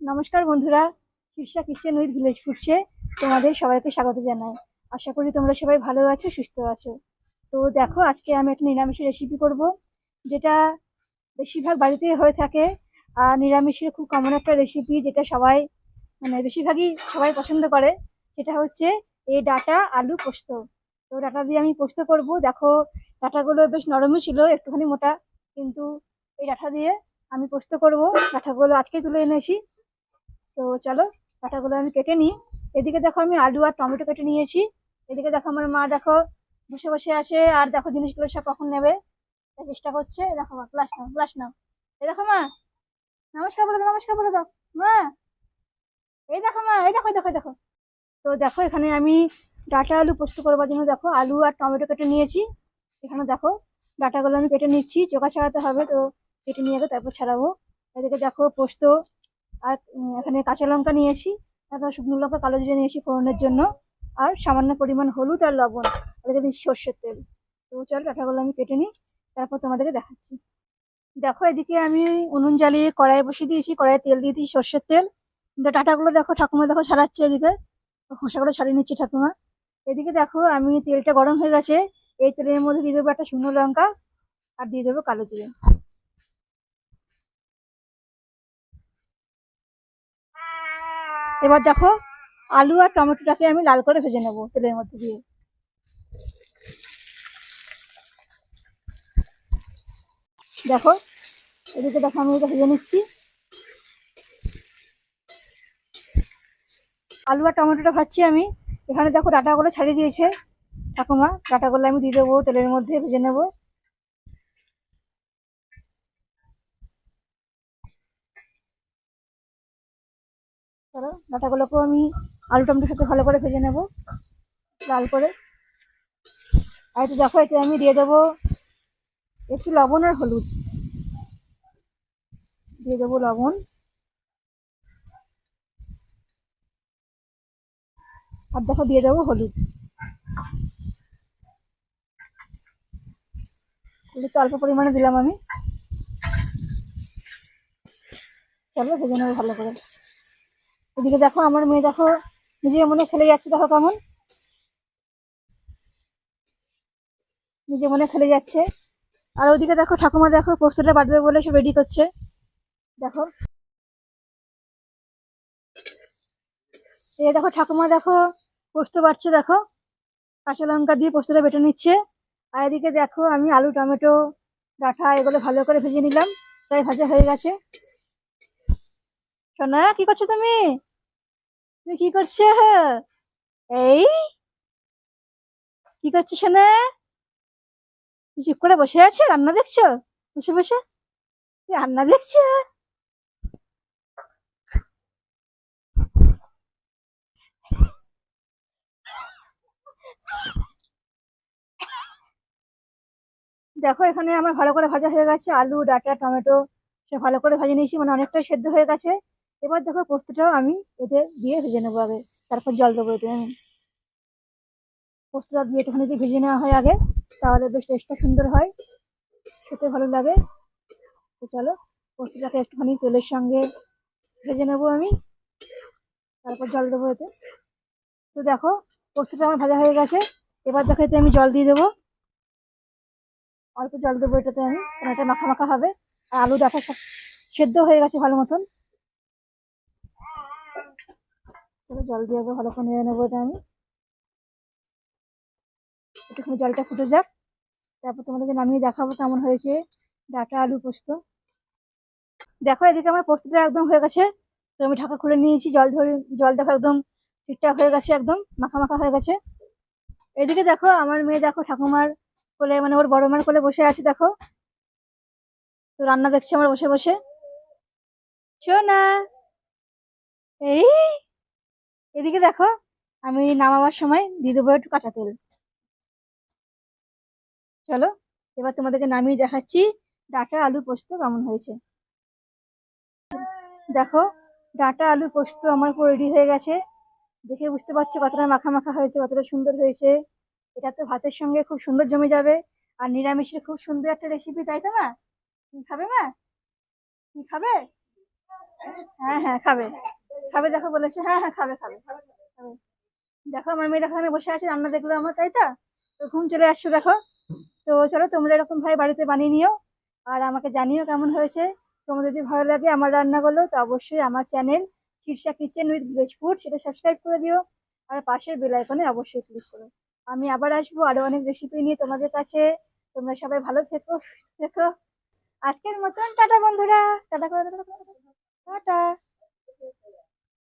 নমস্কার বন্ধুরা, Shirsha kitchen with village ফুডসে তোমাদের সবাইকে স্বাগত জানাই। আশা করি তোমরা সবাই ভালো আছো, সুস্থ আছো। তো দেখো, আজকে আমি একটা নিরামিষের রেসিপি করব, যেটা বেশিরভাগ বাড়িতে হয়ে থাকে। আর নিরামিষের খুব কমন একটা রেসিপি যেটা সবাই মানে বেশিরভাগই সবাই পছন্দ করে, সেটা হচ্ছে এই ডাটা আলু পোস্ত। তো ডাটা দিয়ে আমি পোস্ত করব। দেখো, ডাটাগুলো বেশ নরমই ছিল, একটুখানি মোটা, কিন্তু এই ডাটা দিয়ে আমি পোস্ত করব। ডাটাগুলো আজকে তুলে এনেছি। তো চলো ডাটাগুলো আমি কেটে নিই। এদিকে দেখো আমি আলু আর টমেটো কেটে নিয়েছি। এদিকে দেখো আমার মা দেখো বসে বসে আছে আর দেখো জিনিসগুলো সব কখন নেবে। চেষ্টা করছে। দেখো মা, গ্লাস নাও গ্লাস নাও। এই দেখো মা, নমস্কার বলে দাও, নমস্কার বলে দাও। মা এই দেখো মা এই দেখো দেখো দেখো। তো দেখো এখানে আমি ডাটা আলু পোস্ত করবার জন্য দেখো আলু আর টমেটো কেটে নিয়েছি। এখানে দেখো ডাটাগুলো আমি কেটে নিচ্ছি। চোখা ছাড়াতে হবে তো কেটে নিয়ে আগে তারপর ছাড়াবো। এদিকে দেখো পোস্ত আর এখানে কাঁচা লঙ্কা নিয়েছি, তারপর শুকনো লঙ্কা, কালো জিরে নিয়েছি ফোড়নের জন্য, আর সামান্য পরিমাণ হলুদ আর লবণ এদিকে দিচ্ছি সর্ষের তেল। তো চল ডাটাগুলো আমি কেটে নিই, তারপর তোমাদেরকে দেখাচ্ছি। দেখো, এদিকে আমি উনুন জ্বালিয়ে কড়াই বসিয়ে দিয়েছি, কড়াইয়ে তেল দিয়ে দিয়েছি সর্ষের তেল। কিন্তু দেখো, ঠাকুমা দেখো ছাড়াচ্ছে এদিকে, খোসাগুলো ছাড়িয়ে নিচ্ছে ঠাকুমা। এদিকে দেখো, আমি তেলটা গরম হয়ে গেছে, এই তেলের মধ্যে দিয়ে দেবো একটা শুকনো লঙ্কা, আর দিয়ে দেবো কালো জিরে। এবার দেখো, আলু আর টমেটোটাকে আমি লাল করে ভেজে নেব তেলের মধ্যে দিয়ে। দেখো, এদিকে দেখো আমি এটা ভেজে নিচ্ছি। আলু আর টমেটোটা ভাজছি আমি। এখানে দেখো ডাটাগুলো ছাড়িয়ে দিয়েছে। ঠাকুমা, ডাটাগুলো আমি দিয়ে দেবো তেলের মধ্যে ভেজে নেব। চলো, ডাটাগুলোকেও আমি আলু টমেটোর সাথে ভালো করে ভেজে নেব, লাল করে। আর একটু দেখো, এতে আমি দিয়ে দেবো একটু লবণ আর হলুদ। দিয়ে দেবো লবণ। আর দেখো, দিয়ে দেবো হলুদ। হলুদ অল্প পরিমাণে দিলাম আমি। চলো, ভেজে নেব ভালো করে। এদিকে দেখো, আমার মেয়ে দেখো, নিজের মনে খেলে যাচ্ছে, দেখো কেমন। নিজে মনে খেলে যাচ্ছে। আর ওদিকে দেখো, ঠাকুমা দেখো পোস্তটা বাটবে বলে সব রেডি করছে। দেখো। এই দেখো, ঠাকুমা দেখো পোস্ত বাড়ছে দেখো। কাঁচা লঙ্কা দিয়ে পোস্তটা বেটে নিচ্ছে। আর এদিকে দেখো, আমি আলু, টমেটো, ডাঁটা এগুলো ভালো করে ভেজে নিলাম। প্রায় ভাজা হয়ে গেছে। সোনা, কি করছ তুমি? তুমি কি করছ এই? কি করছ তুমি চুপ করে বসে আছো রান্না দেখছ? বসে বসে। রান্না দেখছ? দেখো, এখানে আমার ভালো করে ভাজা হয়ে গেছে। আলু, ডাঁটা, টমেটো সব ভালো করে ভেজে নিয়েছি। মানে অনেকটাই সেদ্ধ হয়ে গেছে। এবার দেখো পোস্তটাও আমি এতে দিয়ে ভেজে নেব আগে। তারপর জল দেবো এতে আমি পোস্তটা দিয়ে একটুখানি যদি ভেজে নেওয়া হয় আগে, তাহলে বেশ টেস্টটা সুন্দর হয়, খেতে ভালো লাগে। তো চলো, পোস্তটাকে একটুখানি তেলের সঙ্গে ভেজে নেব আমি। তারপর জল দেবো এতে। তো দেখো, পোস্তটা আমার ভাজা হয়ে গেছে। এবার দেখো এতে আমি জল দিয়ে দেবো। অল্প জল দেবো এটাতে আমি এটা মাখা মাখা হবে। আর আলু সব সেদ্ধ হয়ে গেছে ভালো মতন। তাহলে জল দিয়ে আগে ভালো করে নিয়ে নেব এটা আমি। একটুখানি জলটা ফুটে যাক। তারপর তোমাদেরকে নামিয়ে দেখাবো কেমন হয়েছে। ডাটা, আলু পোস্ত। দেখো, এদিকে আমার পোস্তটা একদম হয়ে গেছে। তো আমি ঢাকা খুলে নিয়েছি। জল ধরে, জল দেখো একদম ঠিকঠাক হয়ে গেছে, একদম মাখা মাখা হয়ে গেছে। এদিকে দেখো, আমার মেয়ে দেখো ঠাকুমার কোলে মানে ওর বড় মার কোলে বসে আছে, দেখো। তো রান্না দেখছে আমার বসে বসে। শোনা এই এদিকে দেখো, আমি নামাবার সময় দিয়ে দেবো একটু কাঁচা তেল। চলো, এবার তোমাদেরকে নামিয়ে দেখাচ্ছি ডাটা আলু পোস্ত কেমন হয়েছে। দেখো, ডাটা আলু পোস্ত আমার পুরো রেডি হয়ে গেছে। দেখে বুঝতে পারছ কতটা মাখা মাখা হয়েছে, কতটা সুন্দর হয়েছে। এটা তো ভাতের সঙ্গে খুব সুন্দর জমে যাবে। আর নিরামিষের খুব সুন্দর একটা রেসিপি তাই তো মা? তুমি খাবে মা? তুমি খাবে? হ্যাঁ হ্যাঁ খাবে। খাবে, দেখো বলেছে হ্যাঁ হ্যাঁ খাবে খাবে। দেখো, আমার মেয়েটা ওখানে বসে আছে, রান্না দেখল আমার, তাই তো? তো ঘুম চলে আসছে, দেখো। তো চলো, তোমরা এরকম ভাই বাড়িতে বানিয়ে নিও, আর আমাকে জানিও কেমন হয়েছে। তোমাদের যদি ভালো লাগে আমার রান্নাগুলো, তো অবশ্যই আমার channel Shirsha kitchen with village food, সেটা সাবস্ক্রাইব করে দিও। আর পাশের বেল আইকনে অবশ্যই ক্লিক করো। আমি আবার আসব আরও অনেক রেসিপি নিয়ে তোমাদের কাছে। তোমরা সবাই ভালো থেকো থেকো। আজকের মতন, টাটা বন্ধুরা। টাটা করে টাটা।